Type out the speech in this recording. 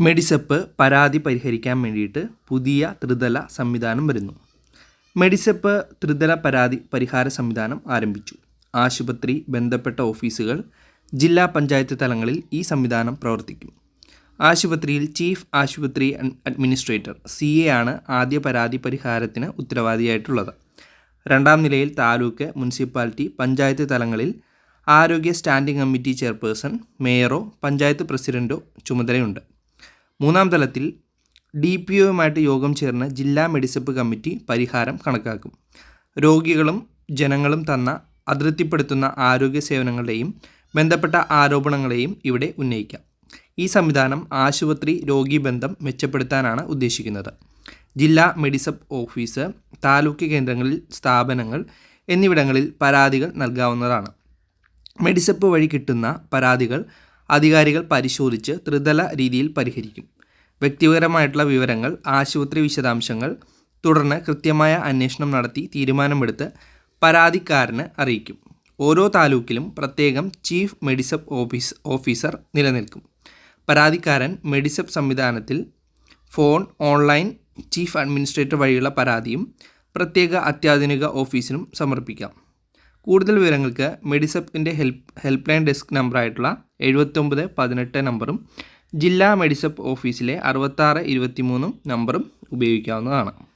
മെഡിസെപ്പ് പരാതി പരിഹരിക്കാൻ വേണ്ടിയിട്ട് പുതിയ ത്രിതല സംവിധാനം വരുന്നു. മെഡിസപ്പ് ത്രിതല പരാതി പരിഹാര സംവിധാനം ആരംഭിച്ചു. ആശുപത്രി ബന്ധപ്പെട്ട ഓഫീസുകൾ ജില്ലാ പഞ്ചായത്ത് തലങ്ങളിൽ ഈ സംവിധാനം പ്രവർത്തിക്കും. ആശുപത്രിയിൽ ചീഫ് ആശുപത്രി അഡ്- അഡ്മിനിസ്ട്രേറ്റർ സി എ ആണ് ആദ്യ പരാതി പരിഹാരത്തിന് ഉത്തരവാദിയായിട്ടുള്ളത്. രണ്ടാം നിലയിൽ താലൂക്ക് മുനിസിപ്പാലിറ്റി പഞ്ചായത്ത് തലങ്ങളിൽ ആരോഗ്യ സ്റ്റാൻഡിംഗ് കമ്മിറ്റി ചെയർപേഴ്സൺ മേയറോ പഞ്ചായത്ത് പ്രസിഡന്റോ ചുമതലയുണ്ട്. മൂന്നാം തലത്തിൽ ഡി പി ഒയുമായിട്ട് യോഗം ചേർന്ന് ജില്ലാ മെഡിസപ്പ് കമ്മിറ്റി പരിഹാരം കണക്കാക്കും. രോഗികളും ജനങ്ങളും തന്ന അതൃപ്തിപ്പെടുത്തുന്ന ആരോഗ്യ സേവനങ്ങളുടെയും ബന്ധപ്പെട്ട ആരോപണങ്ങളെയും ഇവിടെ ഉന്നയിക്കാം. ഈ സംവിധാനം ആശുപത്രി രോഗി ബന്ധം മെച്ചപ്പെടുത്താനാണ് ഉദ്ദേശിക്കുന്നത്. ജില്ലാ മെഡിസപ്പ് ഓഫീസ് താലൂക്ക് കേന്ദ്രങ്ങളിൽ സ്ഥാപനങ്ങൾ എന്നിവിടങ്ങളിൽ പരാതികൾ നൽകാവുന്നതാണ്. മെഡിസപ്പ് വഴി കിട്ടുന്ന പരാതികൾ അധികാരികൾ പരിശോധിച്ച് ത്രിതല രീതിയിൽ പരിഹരിക്കും. വ്യക്തിപരമായിട്ടുള്ള വിവരങ്ങൾ ആശുപത്രി വിശദാംശങ്ങൾ തുടർന്ന് കൃത്യമായ അന്വേഷണം നടത്തി തീരുമാനമെടുത്ത് പരാതിക്കാരന് അറിയിക്കും. ഓരോ താലൂക്കിലും പ്രത്യേകം ചീഫ് മെഡിസപ്പ് ഓഫീസ് ഓഫീസർ നിലനിൽക്കും. പരാതിക്കാരൻ മെഡിസപ്പ് സംവിധാനത്തിൽ ഫോൺ ഓൺലൈൻ ചീഫ് അഡ്മിനിസ്ട്രേറ്റർ വഴിയുള്ള പരാതിയും പ്രത്യേക അത്യാധുനിക ഓഫീസിനും സമർപ്പിക്കാം. കൂടുതൽ വിവരങ്ങൾക്ക് മെഡിസപ്പിന്റെ ഹെൽപ്പ് ഹെൽപ്പ് ലൈൻ ഡെസ്ക് നമ്പറായിട്ടുള്ള എഴുപത്തൊമ്പത് പതിനെട്ട് നമ്പറും ജില്ലാ മെഡിസപ്പ് ഓഫീസിലെ അറുപത്താറ് ഇരുപത്തിമൂന്നും നമ്പറും ഉപയോഗിക്കാവുന്നതാണ്.